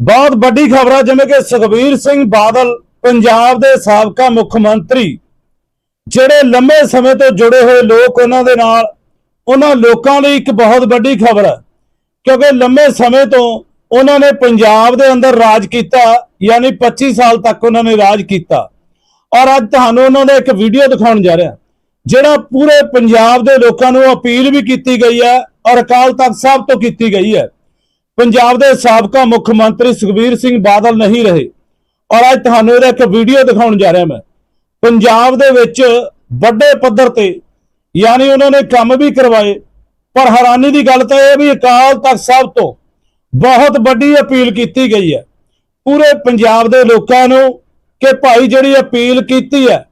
ਬਹੁਤ ਵੱਡੀ ਖਬਰ ਹੈ ਜਿਵੇਂ ਕਿ ਸੁਖਬੀਰ ਸਿੰਘ ਬਾਦਲ, ਪੰਜਾਬ ਦੇ ਸਾਬਕਾ ਮੁੱਖ ਮੰਤਰੀ, ਜਿਹੜੇ ਲੰਮੇ ਸਮੇਂ ਤੋਂ ਜੁੜੇ ਹੋਏ ਲੋਕ ਉਹਨਾਂ ਦੇ ਨਾਲ, ਉਹਨਾਂ ਲੋਕਾਂ ਲਈ ਇੱਕ ਬਹੁਤ ਵੱਡੀ ਖਬਰ ਹੈ, ਕਿਉਂਕਿ ਲੰਮੇ ਸਮੇਂ ਤੋਂ ਉਹਨਾਂ ਨੇ ਪੰਜਾਬ ਦੇ ਅੰਦਰ ਰਾਜ ਕੀਤਾ, ਯਾਨੀ 25 ਸਾਲ ਤੱਕ ਉਹਨਾਂ ਨੇ ਰਾਜ ਕੀਤਾ। ਔਰ ਅੱਜ ਤੁਹਾਨੂੰ ਉਹਨਾਂ ਦਾ ਇੱਕ ਵੀਡੀਓ ਦਿਖਾਉਣ ਜਾ ਰਿਹਾ, ਜਿਹੜਾ ਪੂਰੇ ਪੰਜਾਬ ਦੇ ਲੋਕਾਂ ਨੂੰ ਅਪੀਲ ਵੀ ਕੀਤੀ ਗਈ ਹੈ, ਔਰ ਅਕਾਲ ਤਖਤ ਸਾਹਿਬ ਤੋਂ ਕੀਤੀ ਗਈ ਹੈ। ਪੰਜਾਬ ਦੇ ਸਾਬਕਾ ਮੁੱਖ ਮੰਤਰੀ ਸੁਖਬੀਰ ਸਿੰਘ ਬਾਦਲ ਨਹੀਂ ਰਹੇ। ਔਰ ਅੱਜ ਤੁਹਾਨੂੰ ਇਹਦਾ ਇੱਕ ਵੀਡੀਓ ਦਿਖਾਉਣ ਜਾ ਰਿਹਾ ਮੈਂ। ਪੰਜਾਬ ਦੇ ਵਿੱਚ ਵੱਡੇ ਪੱਧਰ ਤੇ ਯਾਨੀ ਉਹਨਾਂ ਨੇ ਕੰਮ ਵੀ ਕਰਵਾਏ, ਪਰ ਹੈਰਾਨੀ ਦੀ ਗੱਲ ਤਾਂ ਇਹ ਵੀ ਅਕਾਲ ਤਖਤ ਸਾਹਿਬ ਤੋਂ ਬਹੁਤ ਵੱਡੀ ਅਪੀਲ ਕੀਤੀ ਗਈ ਹੈ। ਪੂਰੇ ਪੰਜਾਬ ਦੇ ਲੋਕਾਂ ਨੂੰ ਕਿ ਭਾਈ ਜਿਹੜੀ ਅਪੀਲ ਕੀਤੀ ਹੈ,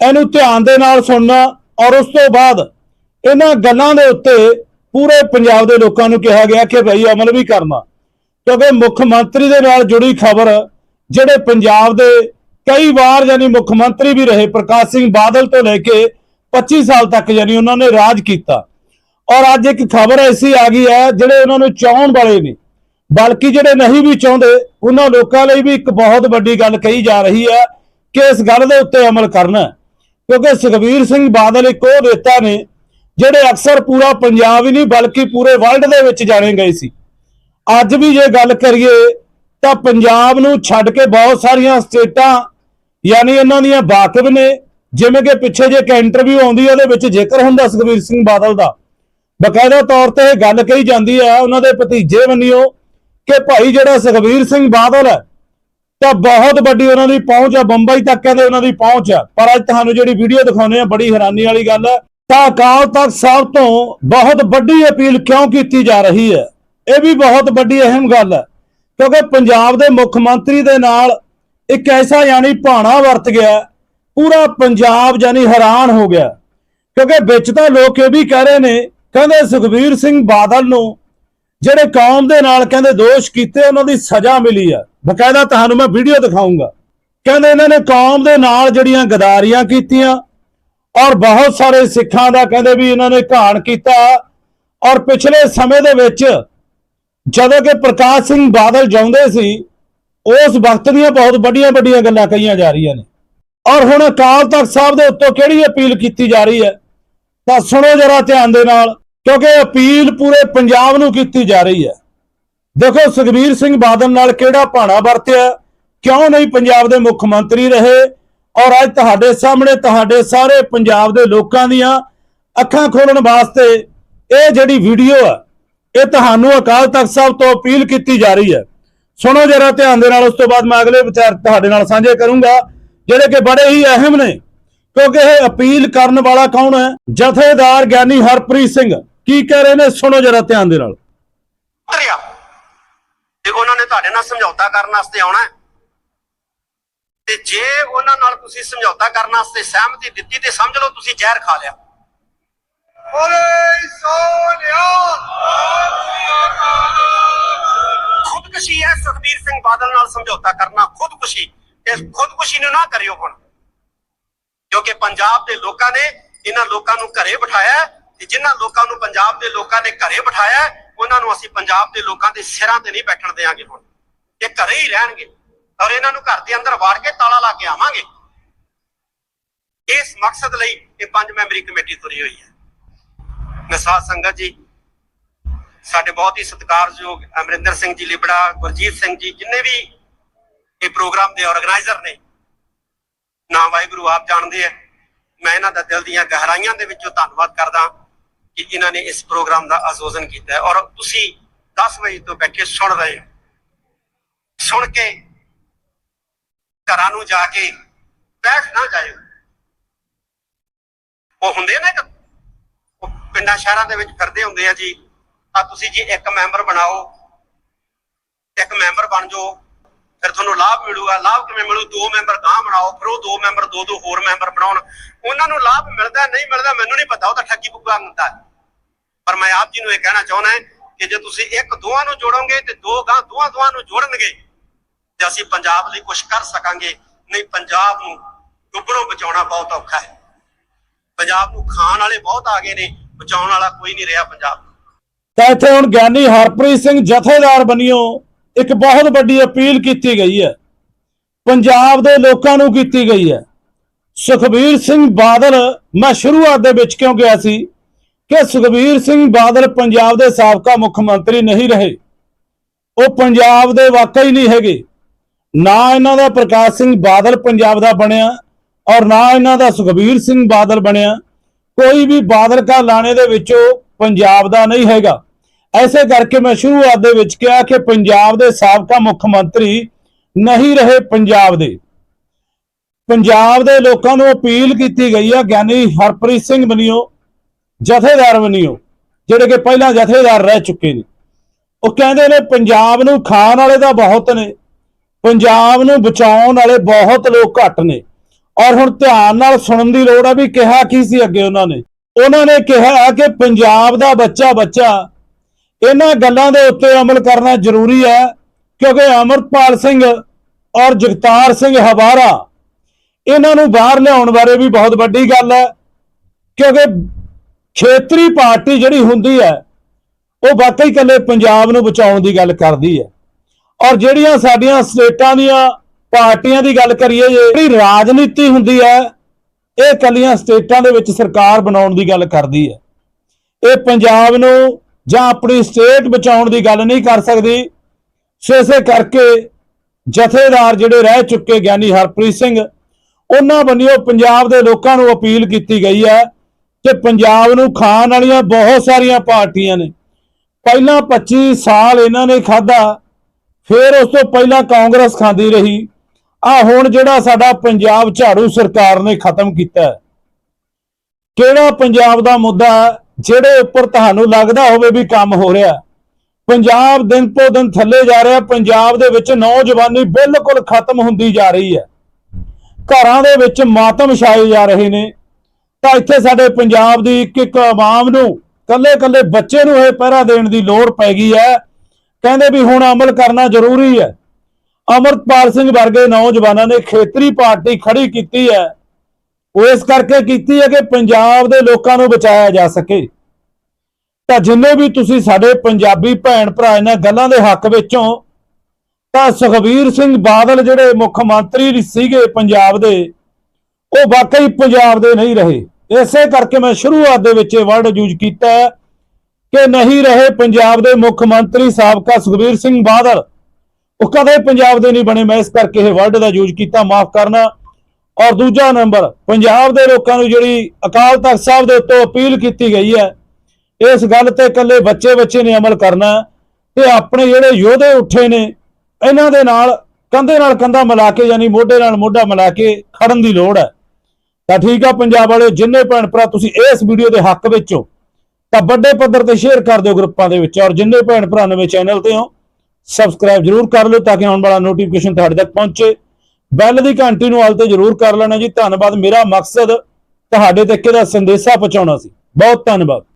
ਇਹਨੂੰ ਧਿਆਨ ਦੇ ਨਾਲ ਸੁਣਨਾ ਔਰ ਉਸ ਤੋਂ ਬਾਅਦ ਇਹਨਾਂ ਗੱਲਾਂ ਦੇ ਉੱਤੇ ਪੂਰੇ ਪੰਜਾਬ ਦੇ ਲੋਕਾਂ ਨੂੰ ਕਿਹਾ ਗਿਆ ਕਿ ਭਾਈ ਅਮਲ ਵੀ ਕਰਨਾ। ਕਿਉਂਕਿ ਮੁੱਖ ਮੰਤਰੀ ਦੇ ਨਾਲ ਜੁੜੀ ਖਬਰ, ਜਿਹੜੇ ਪੰਜਾਬ ਦੇ ਕਈ ਵਾਰ ਯਾਨੀ ਮੁੱਖ ਮੰਤਰੀ ਵੀ ਰਹੇ, ਪ੍ਰਕਾਸ਼ ਸਿੰਘ ਬਾਦਲ ਤੋਂ ਲੈ ਕੇ 25 ਸਾਲ ਤੱਕ ਯਾਨੀ ਉਹਨਾਂ ਨੇ ਰਾਜ ਕੀਤਾ। ਔਰ ਅੱਜ ਇੱਕ ਖਬਰ ਐਸੀ ਆ ਗਈ ਹੈ, ਜਿਹੜੇ ਉਹਨਾਂ ਨੂੰ ਚਾਹਣ ਵਾਲੇ ਨੇ। ਬਲਕਿ ਜਿਹੜੇ ਨਹੀਂ ਵੀ ਚਾਹੁੰਦੇ, ਉਹਨਾਂ ਲੋਕਾਂ ਲਈ ਵੀ ਇੱਕ ਬਹੁਤ ਵੱਡੀ ਗੱਲ ਕਹੀ ਜਾ ਰਹੀ ਹੈ ਕਿ ਇਸ ਗੱਲ ਦੇ ਉੱਤੇ ਅਮਲ ਕਰਨਾ ਕਿਉਂਕਿ ਸੁਖਬੀਰ ਸਿੰਘ ਬਾਦਲ ਇੱਕ ਉਹ ਨੇਤਾ ਨੇ ਜਿਹੜੇ ਅਕਸਰ ਪੂਰਾ ਪੰਜਾਬ ਹੀ ਨਹੀਂ, ਬਲਕਿ ਪੂਰੇ ਵਰਲਡ ਦੇ ਵਿੱਚ ਜਾਣੇ ਗਏ ਸੀ। ਅੱਜ ਵੀ ਜੇ ਗੱਲ ਕਰੀਏ, ਤਾਂ ਪੰਜਾਬ ਨੂੰ ਛੱਡ ਕੇ ਬਹੁਤ ਸਾਰੀਆਂ ਸਟੇਟਾਂ, ਯਾਨੀ ਇਹਨਾਂ ਦੀਆਂ ਵਾਕਿਫ ਨੇ, ਜਿਵੇਂ ਕਿ ਪਿੱਛੇ ਜੇ ਇੱਕ ਇੰਟਰਵਿਊ ਆਉਂਦੀ ਹੈ ਉਹਦੇ ਵਿੱਚ ਜ਼ਿਕਰ ਹੁੰਦਾ ਸੁਖਬੀਰ ਸਿੰਘ ਬਾਦਲ ਦਾ। ਬਕਾਇਦਾ ਤੌਰ ਤੇ ਇਹ ਗੱਲ ਕਹੀ ਜਾਂਦੀ ਹੈ ਉਹਨਾਂ ਦੇ ਭਤੀਜੇ ਬੰਨਿਓ ਕਿ ਭਾਈ ਜਿਹੜਾ ਸੁਖਬੀਰ ਸਿੰਘ ਬਾਦਲ ਹੈ ਤਾਂ ਬਹੁਤ ਵੱਡੀ ਉਹਨਾਂ ਦੀ ਪਹੁੰਚ ਹੈ ਬੰਬਈ ਤੱਕ ਕਹਿੰਦੇ ਉਹਨਾਂ ਦੀ ਪਹੁੰਚ ਹੈ ਪਰ ਅੱਜ ਤੁਹਾਨੂੰ ਜਿਹੜੀ ਵੀਡੀਓ ਦਿਖਾਉਂਦੇ ਆ, ਬੜੀ ਹੈਰਾਨੀ ਵਾਲੀ ਗੱਲ ਹੈ ਤਾਂ ਅਕਾਲ ਤਖਤ ਸਾਹਿਬ ਤੋਂ ਬਹੁਤ ਵੱਡੀ ਅਪੀਲ ਕਿਉਂ ਕੀਤੀ ਜਾ ਰਹੀ ਹੈ? ਇਹ ਵੀ ਬਹੁਤ ਵੱਡੀ ਅਹਿਮ ਗੱਲ ਹੈ, ਕਿਉਂਕਿ ਪੰਜਾਬ ਦੇ ਮੁੱਖ ਮੰਤਰੀ ਦੇ ਨਾਲ ਇੱਕ ਐਸਾ ਯਾਨੀ ਭਾਣਾ ਵਰਤ ਗਿਆ, ਪੂਰਾ ਪੰਜਾਬ ਯਾਨੀ ਹੈਰਾਨ ਹੋ ਗਿਆ। ਕਿਉਂਕਿ ਵਿੱਚ ਤਾਂ ਲੋਕ ਇਹ ਵੀ ਕਹਿ ਰਹੇ ਨੇ, ਕਹਿੰਦੇ ਸੁਖਬੀਰ ਸਿੰਘ ਬਾਦਲ ਨੂੰ ਜਿਹੜੇ ਕੌਮ ਦੇ ਨਾਲ ਕਹਿੰਦੇ ਦੋਸ਼ ਕੀਤੇ, ਉਹਨਾਂ ਦੀ ਸਜ਼ਾ ਮਿਲੀ ਆ ਬਕਾਇਦਾ ਤੁਹਾਨੂੰ ਮੈਂ ਵੀਡੀਓ ਦਿਖਾਉਂਗਾ ਕਹਿੰਦੇ ਇਹਨਾਂ ਨੇ ਕੌਮ ਦੇ ਨਾਲ ਜਿਹੜੀਆਂ ਗਦਾਰੀਆਂ ਕੀਤੀਆਂ ਔਰ ਬਹੁਤ ਸਾਰੇ ਸਿੱਖਾਂ ਦਾ ਕਹਿੰਦੇ ਵੀ ਇਹਨਾਂ ਨੇ ਘਾਣ ਕੀਤਾ। ਔਰ ਪਿਛਲੇ ਸਮੇਂ ਦੇ ਵਿੱਚ ਜਦੋਂ ਕਿ ਪ੍ਰਕਾਸ਼ ਸਿੰਘ ਬਾਦਲ ਜਾਉਂਦੇ ਸੀ, ਉਸ ਵਕਤ ਦੀਆਂ ਬਹੁਤ ਵੱਡੀਆਂ ਵੱਡੀਆਂ ਗੱਲਾਂ ਕਹੀਆਂ ਜਾ ਰਹੀਆਂ ਨੇ। ਔਰ ਹੁਣ ਅਕਾਲ ਤਖਤ ਸਾਹਿਬ ਦੇ ਉੱਤੋਂ ਕਿਹੜੀ ਅਪੀਲ ਕੀਤੀ ਜਾ ਰਹੀ ਹੈ? ਤਾਂ ਸੁਣੋ ਜਰਾ ਧਿਆਨ ਦੇ ਨਾਲ, ਕਿਉਂਕਿ ਅਪੀਲ ਪੂਰੇ ਪੰਜਾਬ ਨੂੰ ਕੀਤੀ ਜਾ ਰਹੀ ਹੈ। ਦੇਖੋ, ਸੁਖਬੀਰ ਸਿੰਘ ਬਾਦਲ ਨਾਲ ਕਿਹੜਾ ਭਾਣਾ ਵਰਤਿਆ? ਕਿਉਂ ਨਹੀਂ ਪੰਜਾਬ ਦੇ ਮੁੱਖ ਮੰਤਰੀ ਰਹੇ? ਔਰ ਅੱਜ ਤੁਹਾਡੇ ਸਾਹਮਣੇ ਤੁਹਾਡੇ ਸਾਰੇ ਪੰਜਾਬ ਦੇ ਲੋਕਾਂ ਦੀਆਂ ਅੱਖਾਂ ਖੋਲਣ ਵਾਸਤੇ ਇਹ ਜਿਹੜੀ ਵੀਡੀਓ ਹੈ ਇਹ ਤੁਹਾਨੂੰ ਅਕਾਲ ਤਖਤ ਸਾਹਿਬ ਤੋਂ ਅਪੀਲ ਕੀਤੀ ਜਾ ਰਹੀ ਹੈ। ਸੁਣੋ ਜਰਾ ਧਿਆਨ ਦੇ ਨਾਲ, ਉਸ ਤੋਂ ਬਾਅਦ ਮੈਂ ਅਗਲੇ ਵਿਚਾਰ ਤੁਹਾਡੇ ਨਾਲ ਸਾਂਝੇ ਕਰੂੰਗਾ, ਜਿਹੜੇ ਕਿ ਬੜੇ ਹੀ ਅਹਿਮ ਨੇ, ਕਿਉਂਕਿ ਇਹ ਅਪੀਲ ਕਰਨ ਵਾਲਾ ਕੌਣ ਹੈ? ਜਥੇਦਾਰ ਗਿਆਨੀ ਹਰਪ੍ਰੀਤ ਸਿੰਘ, ਕੀ ਕਹਿ ਰਹੇ ਨੇ? ਸੁਣੋ ਜਰਾ ਧਿਆਨ ਦੇ ਨਾਲ। ਤੇ ਉਹਨਾਂ ਨੇ ਤੁਹਾਡੇ ਨਾਲ ਸਮਝੌਤਾ ਕਰਨ ਵਾਸਤੇ ਆਉਣਾ ਹੈ। ਤੇ ਜੇ ਉਹਨਾਂ ਨਾਲ ਤੁਸੀਂ ਸਮਝੌਤਾ ਕਰਨ ਵਾਸਤੇ ਸਹਿਮਤੀ ਦਿੱਤੀ ਤੇ ਸਮਝ ਲਓ ਤੁਸੀਂ ਜ਼ਹਿਰ ਖਾ ਲਿਆ। ਬੋਲੇ ਸੋਨਿਆ ਖੁਦਕੁਸ਼ੀ ਹੈ ਸੁਖਬੀਰ ਸਿੰਘ ਬਾਦਲ ਨਾਲ ਸਮਝੌਤਾ ਕਰਨਾ ਖੁਦਕੁਸ਼ੀ। ਇਸ ਖੁਦਕੁਸ਼ੀ ਨੂੰ ਨਾ ਕਰਿਓ ਹੁਣ। ਕਿਉਂਕਿ ਪੰਜਾਬ ਦੇ ਲੋਕਾਂ ਨੇ ਇਹਨਾਂ ਲੋਕਾਂ ਨੂੰ ਘਰੇ ਬਿਠਾਇਆ ਤੇ ਜਿਨ੍ਹਾਂ ਲੋਕਾਂ ਨੂੰ ਪੰਜਾਬ ਦੇ ਲੋਕਾਂ ਨੇ ਘਰੇ ਬਿਠਾਇਆ ਉਹਨਾਂ ਨੂੰ ਅਸੀਂ ਪੰਜਾਬ ਦੇ ਲੋਕਾਂ ਦੇ ਸਿਰਾਂ ਤੇ ਨਹੀਂ ਬੈਠਣ ਦੇਵਾਂਗੇ ਹੁਣ। ਇਹ ਘਰੇ ਹੀ ਰਹਿਣਗੇ। ਔਰ ਇਹਨਾਂ ਨੂੰ ਘਰ ਦੇ ਅੰਦਰ ਵਾੜ ਕੇ ਤਾਲਾ ਲਾ ਕੇ ਆਵਾਂਗੇ। ਇਸ ਮਕਸਦ ਲਈ ਇਹ ਪੰਜ ਮੈਂਬਰੀ ਕਮੇਟੀ ਤੁਰੀ ਹੋਈ ਹੈ। ਨਸਾਦ ਸੰਗਤ ਜੀ, ਸਾਡੇ ਬਹੁਤ ਹੀ ਸਤਿਕਾਰਯੋਗ ਅਮਰਿੰਦਰ ਸਿੰਘ ਜੀ, ਲਿਬੜਾ, ਗੁਰਜੀਤ ਸਿੰਘ ਜੀ, ਜਿੰਨੇ ਵੀ ਇਹ ਪ੍ਰੋਗਰਾਮ ਦੇ ਆਰਗੇਨਾਈਜ਼ਰ ਨੇ, ਨਾ ਵਾਹਿਗੁਰੂ ਆਪ ਜਾਣਦੇ ਆ ਮੈਂ ਇਹਨਾਂ ਦਾ ਦਿਲ ਦੀਆਂ ਗਹਿਰਾਈਆਂ ਦੇ ਵਿੱਚੋਂ ਧੰਨਵਾਦ ਕਰਦਾ ਕਿ ਇਹਨਾਂ ਨੇ ਇਸ ਪ੍ਰੋਗਰਾਮ ਦਾ ਆਯੋਜਨ ਕੀਤਾ ਹੈ। ਔਰ ਤੁਸੀਂ 10 ਵਜੇ ਤੋਂ ਬੈਠੇ ਸੁਣ ਰਹੇ ਹੋ। ਸੁਣ ਕੇ ਘਰਾਂ ਨੂੰ ਜਾ ਕੇ ਬੈਠ ਨਾ ਜਾਇਓ। ਉਹ ਹੁੰਦੇ ਨੇ ਪਿੰਡਾਂ ਸ਼ਹਿਰਾਂ ਦੇ ਵਿੱਚ ਫਿਰਦੇ ਹੁੰਦੇ ਆ ਜੀ ਆ ਤੁਸੀਂ ਜੀ ਇੱਕ ਮੈਂਬਰ ਬਣਾਓ, ਇੱਕ ਮੈਂਬਰ ਬਣ ਜਾਓ, ਫਿਰ ਤੁਹਾਨੂੰ ਲਾਭ ਮਿਲੂਗਾ। ਲਾਭ ਕਿਵੇਂ ਮਿਲੂ? ਦੋ ਮੈਂਬਰ ਗਾਂ ਬਣਾਓ, ਫਿਰ ਉਹ ਦੋ ਮੈਂਬਰ, ਦੋ ਦੋ ਹੋਰ ਮੈਂਬਰ ਬਣਾਉਣ। ਉਹਨਾਂ ਨੂੰ ਲਾਭ ਮਿਲਦਾ, ਨਹੀਂ ਮਿਲਦਾ, ਮੈਨੂੰ ਨਹੀਂ ਪਤਾ, ਉਹ ਤਾਂ ਠੱਗੀ ਪੁੱਗਾ ਹੁੰਦਾ। ਪਰ ਮੈਂ ਆਪ ਜੀ ਨੂੰ ਇਹ ਕਹਿਣਾ ਚਾਹੁੰਦਾ ਕਿ ਜੇ ਤੁਸੀਂ ਇੱਕ ਦੋਵਾਂ ਨੂੰ ਜੋੜੋਗੇ ਤੇ ਦੋ ਗਾਂ ਦੋਵਾਂ ਦੋਵਾਂ ਨੂੰ ਜੋੜਨਗੇ ਤੇ ਅਸੀਂ ਪੰਜਾਬ ਲਈ ਕੁਝ ਕਰ ਸਕਾਂਗੇ। ਨਹੀਂ, ਪੰਜਾਬ ਨੂੰ ਡੁੱਬਣੋਂ ਬਚਾਉਣਾ ਬਹੁਤ ਔਖਾ ਹੈ। ਪੰਜਾਬ ਨੂੰ ਖਾਣ ਵਾਲੇ ਬਹੁਤ ਆ ਗਏ ਨੇ, ਬਚਾਉਣ ਵਾਲਾ ਕੋਈ ਨਹੀਂ ਰਿਹਾ ਪੰਜਾਬ ਤਾਂ ਇੱਥੇ ਹੁਣ ਗਿਆਨੀ ਹਰਪ੍ਰੀਤ ਸਿੰਘ ਜਥੇਦਾਰ ਬਣਿਓ, ਇੱਕ ਬਹੁਤ ਵੱਡੀ ਅਪੀਲ ਕੀਤੀ ਗਈ ਹੈ। ਪੰਜਾਬ ਦੇ ਲੋਕਾਂ ਨੂੰ ਕੀਤੀ ਗਈ ਹੈ। ਸੁਖਬੀਰ ਸਿੰਘ ਬਾਦਲ, ਮੈਂ ਸ਼ੁਰੂਆਤ ਦੇ ਵਿੱਚ ਕਿਉਂ ਗਿਆ ਸੀ ਕਿ ਸੁਖਬੀਰ ਸਿੰਘ ਬਾਦਲ ਪੰਜਾਬ ਦੇ ਸਾਬਕਾ ਮੁੱਖ ਮੰਤਰੀ ਨਹੀਂ ਰਹੇ। ਉਹ ਪੰਜਾਬ ਦੇ ਵਾਕਈ ਨਹੀਂ ਹੈਗੇ। ਨਾ ਇਹਨਾਂ ਦਾ ਪ੍ਰਕਾਸ਼ ਸਿੰਘ ਬਾਦਲ ਪੰਜਾਬ ਦਾ ਬਣਿਆ ਔਰ ਨਾ ਇਹਨਾਂ ਦਾ ਸੁਖਬੀਰ ਸਿੰਘ ਬਾਦਲ ਬਣਿਆ। ਕੋਈ ਵੀ ਬਾਦਲ ਕਾ ਲਾਣੇ ਦੇ ਵਿੱਚੋਂ ਪੰਜਾਬ ਦਾ ਨਹੀਂ ਹੈਗਾ। ਐਸੇ ਕਰਕੇ ਮੈਂ ਸ਼ੁਰੂਆਤ ਦੇ ਵਿੱਚ ਕਿਹਾ ਕਿ ਪੰਜਾਬ ਦੇ ਸਾਬਕਾ ਮੁੱਖ ਮੰਤਰੀ ਨਹੀਂ ਰਹੇ ਪੰਜਾਬ ਦੇ। ਪੰਜਾਬ ਦੇ ਲੋਕਾਂ ਨੂੰ ਅਪੀਲ ਕੀਤੀ ਗਈ ਆ, ਗਿਆਨੀ ਹਰਪ੍ਰੀਤ ਸਿੰਘ ਬਨਿਓ, ਜਥੇਦਾਰ ਬਨਿਓ, ਜਿਹੜੇ ਕਿ ਪਹਿਲਾਂ ਜਥੇਦਾਰ ਰਹਿ ਚੁੱਕੇ ਨੇ। ਉਹ ਕਹਿੰਦੇ ਨੇ, ਪੰਜਾਬ ਨੂੰ ਖਾਣ ਵਾਲੇ ਤਾਂ ਬਹੁਤ ਨੇ। ਪੰਜਾਬ ਨੂੰ ਬਚਾਉਣ ਵਾਲੇ ਬਹੁਤ ਲੋਕ ਘੱਟ ਨੇ। ਔਰ ਹੁਣ ਧਿਆਨ ਨਾਲ ਸੁਣਨ ਦੀ ਲੋੜ ਆ ਵੀ ਕਿਹਾ ਕੀ ਸੀ ਅੱਗੇ ਉਹਨਾਂ ਨੇ। ਉਹਨਾਂ ਨੇ ਕਿਹਾ ਕਿ ਪੰਜਾਬ ਦਾ ਬੱਚਾ ਬੱਚਾ, ਇਹਨਾਂ ਗੱਲਾਂ ਦੇ ਉੱਤੇ ਅਮਲ ਕਰਨਾ ਜ਼ਰੂਰੀ ਹੈ, ਕਿਉਂਕਿ ਅਮਰਪਾਲ ਸਿੰਘ ਔਰ ਜਗਤਾਰ ਸਿੰਘ ਹਵਾਰਾ, ਇਹਨਾਂ ਨੂੰ ਬਾਹਰ ਲਿਆਉਣ ਬਾਰੇ ਵੀ ਬਹੁਤ ਵੱਡੀ ਗੱਲ ਹੈ, ਕਿਉਂਕਿ ਖੇਤਰੀ ਪਾਰਟੀ ਜਿਹੜੀ ਹੁੰਦੀ ਹੈ, ਉਹ ਵਾਕਈ ਇਕੱਲੇ ਪੰਜਾਬ ਨੂੰ ਬਚਾਉਣ ਦੀ ਗੱਲ ਕਰਦੀ ਹੈ। ਔਰ ਜਿਹੜੀਆਂ ਸਾਡੀਆਂ ਸਟੇਟਾਂ ਦੀਆਂ ਪਾਰਟੀਆਂ ਦੀ ਗੱਲ ਕਰੀਏ ਜਿਹੜੀ ਰਾਜਨੀਤੀ ਹੁੰਦੀ ਹੈ, ਇਹ ਇਕੱਲੀਆਂ ਸਟੇਟਾਂ ਦੇ ਵਿੱਚ ਸਰਕਾਰ ਬਣਾਉਣ ਦੀ ਗੱਲ ਕਰਦੀ ਹੈ। ਇਹ ਪੰਜਾਬ ਨੂੰ ਜਾਂ ਆਪਣੀ ਸਟੇਟ ਬਚਾਉਣ ਦੀ ਗੱਲ ਨਹੀਂ ਕਰ ਸਕਦੀ। ਸੋ ਇਸੇ ਕਰਕੇ ਜਥੇਦਾਰ ਜਿਹੜੇ ਰਹਿ ਚੁੱਕੇ ਗਿਆਨੀ ਹਰਪ੍ਰੀਤ ਸਿੰਘ, ਉਹਨਾਂ ਬੰਨਿਓ ਪੰਜਾਬ ਦੇ ਲੋਕਾਂ ਨੂੰ ਅਪੀਲ ਕੀਤੀ ਗਈ ਹੈ ਕਿ ਪੰਜਾਬ ਨੂੰ ਖਾਣ ਵਾਲੀਆਂ ਬਹੁਤ ਸਾਰੀਆਂ ਪਾਰਟੀਆਂ ਨੇ। ਪਹਿਲਾਂ 25 ਸਾਲ ਇਹਨਾਂ ਨੇ ਖਾਦਾ ਫਿਰ ਉਸ ਤੋਂ ਪਹਿਲਾਂ ਕਾਂਗਰਸ ਖਾਂਦੀ ਰਹੀ। ਆ ਹੁਣ ਜਿਹੜਾ ਸਾਡਾ ਪੰਜਾਬ ਝਾੜੂ ਸਰਕਾਰ ਨੇ ਖਤਮ ਕੀਤਾ ਕਿਹੜਾ ਪੰਜਾਬ ਦਾ ਮੁੱਦਾ ਹੈ, ਜਿਹੜੇ ਉੱਪਰ ਤੁਹਾਨੂੰ ਲੱਗਦਾ ਹੋਵੇ ਵੀ ਕੰਮ ਹੋ ਰਿਹਾ। ਪੰਜਾਬ ਦਿਨ ਤੋਂ ਦਿਨ ਥੱਲੇ ਜਾ ਰਿਹਾ। ਪੰਜਾਬ ਦੇ ਵਿੱਚ ਨੌਜਵਾਨੀ ਬਿਲਕੁਲ ਖਤਮ ਹੁੰਦੀ ਜਾ ਰਹੀ ਹੈ। ਘਰਾਂ ਦੇ ਵਿੱਚ ਮਾਤਮ ਛਾਏ ਜਾ ਰਹੇ ਨੇ। ਤਾਂ ਇੱਥੇ ਸਾਡੇ ਪੰਜਾਬ ਦੀ ਇੱਕ ਇੱਕ ਆਵਾਮ ਨੂੰ ਕੱਲੇ ਕੱਲੇ ਬੱਚੇ ਨੂੰ ਇਹ ਪਹਿਰਾ ਦੇਣ ਦੀ ਲੋੜ ਪੈ ਗਈ ਹੈ। ਕਹਿੰਦੇ ਵੀ ਹੁਣ ਅਮਲ ਕਰਨਾ ਜ਼ਰੂਰੀ ਹੈ। ਅਮਰਪਾਲ ਸਿੰਘ ਵਰਗੇ ਨੌਜਵਾਨਾਂ ਨੇ ਖੇਤਰੀ ਪਾਰਟੀ ਖੜੀ ਕੀਤੀ ਹੈ। ਉਹ ਇਸ ਕਰਕੇ ਕੀਤੀ ਹੈ ਕਿ ਪੰਜਾਬ ਦੇ ਲੋਕਾਂ ਨੂੰ ਬਚਾਇਆ ਜਾ ਸਕੇ। ਤਾਂ ਜਿੰਨੇ ਵੀ ਤੁਸੀਂ ਸਾਡੇ ਪੰਜਾਬੀ ਭੈਣ ਭਰਾ ਇਹਨਾਂ ਗੱਲਾਂ ਦੇ ਹੱਕ ਵਿੱਚੋਂ, ਤਾਂ ਸੁਖਬੀਰ ਸਿੰਘ ਬਾਦਲ ਜਿਹੜੇ ਮੁੱਖ ਮੰਤਰੀ ਸੀਗੇ ਪੰਜਾਬ ਦੇ, ਉਹ ਵਾਕਈ ਪੰਜਾਬ ਦੇ ਨਹੀਂ ਰਹੇ। ਇਸੇ ਕਰਕੇ ਮੈਂ ਸ਼ੁਰੂਆਤ ਦੇ ਵਿੱਚ ਇਹ ਵਰਡ ਯੂਜ਼ ਕੀਤਾ ਹੈ। ਕਿ ਨਹੀਂ ਰਹੇ ਪੰਜਾਬ ਦੇ ਮੁੱਖ ਮੰਤਰੀ ਸਾਬਕਾ ਸੁਖਬੀਰ ਸਿੰਘ ਬਾਦਲ। ਉਹ ਕਦੇ ਪੰਜਾਬ ਦੇ ਨਹੀਂ ਬਣੇ, ਮੈਂ ਇਸ ਕਰਕੇ ਇਹ ਵਰਡ ਦਾ ਯੂਜ਼ ਕੀਤਾ, ਮਾਫ ਕਰਨਾ। ਔਰ ਦੂਜਾ ਨੰਬਰ, ਪੰਜਾਬ ਦੇ ਲੋਕਾਂ ਨੂੰ ਜਿਹੜੀ ਅਕਾਲ ਤਖਤ ਸਾਹਿਬ ਦੇ ਉੱਤੋਂ ਅਪੀਲ ਕੀਤੀ ਗਈ ਹੈ, ਇਸ ਗੱਲ ਤੇ ਇਕੱਲੇ ਬੱਚੇ ਬੱਚੇ ਨੇ ਅਮਲ ਕਰਨਾ ਹੈ ਤੇ ਆਪਣੇ ਜਿਹੜੇ ਯੋਧੇ ਉੱਠੇ ਨੇ, ਇਹਨਾਂ ਦੇ ਨਾਲ ਕੰਧੇ ਨਾਲ ਕੰਧਾ ਮਿਲਾ ਕੇ ਯਾਨੀ ਮੋਢੇ ਨਾਲ ਮੋਢਾ ਮਿਲਾ ਕੇ ਖੜਨ ਦੀ ਲੋੜ ਹੈ। ਤਾਂ ਠੀਕ ਆ ਪੰਜਾਬ ਵਾਲਿਓ, ਜਿੰਨੇ ਭੈਣ ਭਰਾ ਤੁਸੀਂ ਇਸ ਵੀਡੀਓ ਦੇ ਹੱਕ ਵਿੱਚ ਹੋ ਤਾਂ ਵੱਡੇ ਪੱਧਰ ਤੇ ਸ਼ੇਅਰ ਕਰ ਦਿਓ ਗਰੁੱਪਾਂ ਦੇ ਵਿੱਚ ਔਰ ਜਿੰਨੇ ਭੈਣ ਭਰਾ ਨਵੇਂ ਚੈਨਲ ਤੇ ਹੋ ਸਬਸਕ੍ਰਾਈਬ ਜਰੂਰ ਕਰ ਲਓ ਤਾਂ ਕਿ ਆਉਣ ਵਾਲਾ ਨੋਟੀਫਿਕੇਸ਼ਨ ਤੁਹਾਡੇ ਤੱਕ ਪਹੁੰਚੇ। ਬੈਲ ਦੀ ਘੰਟੀ ਨੂੰ ਹਾਲ ਤੇ ਜਰੂਰ ਕਰ ਲੈਣਾ ਜੀ। ਧੰਨਵਾਦ। ਮੇਰਾ ਮਕਸਦ ਤੁਹਾਡੇ ਤੱਕ ਇਹਦਾ ਸੰਦੇਸ਼ਾ ਪਹੁੰਚਾਉਣਾ ਸੀ। ਬਹੁਤ ਧੰਨਵਾਦ।